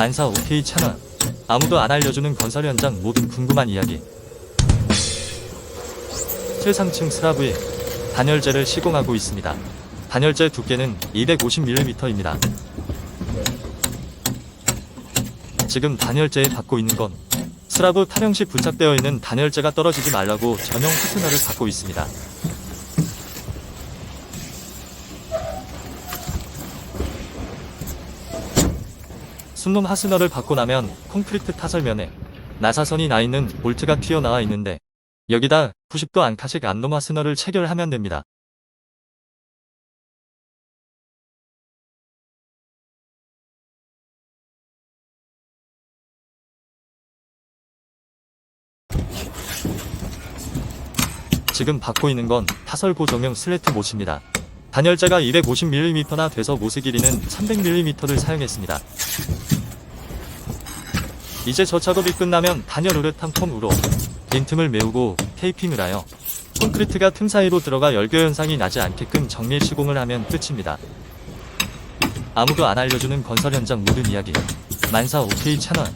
만사 OK 채널 아무도 안 알려주는 건설 현장 모든 궁금한 이야기 최상층 슬라브에 단열재를 시공하고 있습니다. 단열재 두께는 250mm입니다. 지금 단열재에 받고 있는 건 슬라브 타령 시 부착되어 있는 단열재가 떨어지지 말라고 전용 파트너를 받고 있습니다. 순놈 하스너를 받고 나면 콘크리트 타설면에 나사선이 나 있는 볼트가 튀어나와 있는데 여기다 90도 안카식 안놈 하스너를 체결하면 됩니다. 지금 받고 있는 건 타설 고정형 슬래트 못입니다. 단열재가 250mm나 돼서 모스 길이는 300mm를 사용했습니다. 이제 저 작업이 끝나면 단열 우레탄 폼으로 빈틈을 메우고 테이핑을 하여 콘크리트가 틈 사이로 들어가 열교 현상이 나지 않게끔 정밀 시공을 하면 끝입니다. 아무도 안 알려주는 건설 현장 모든 이야기 만사 OK 채널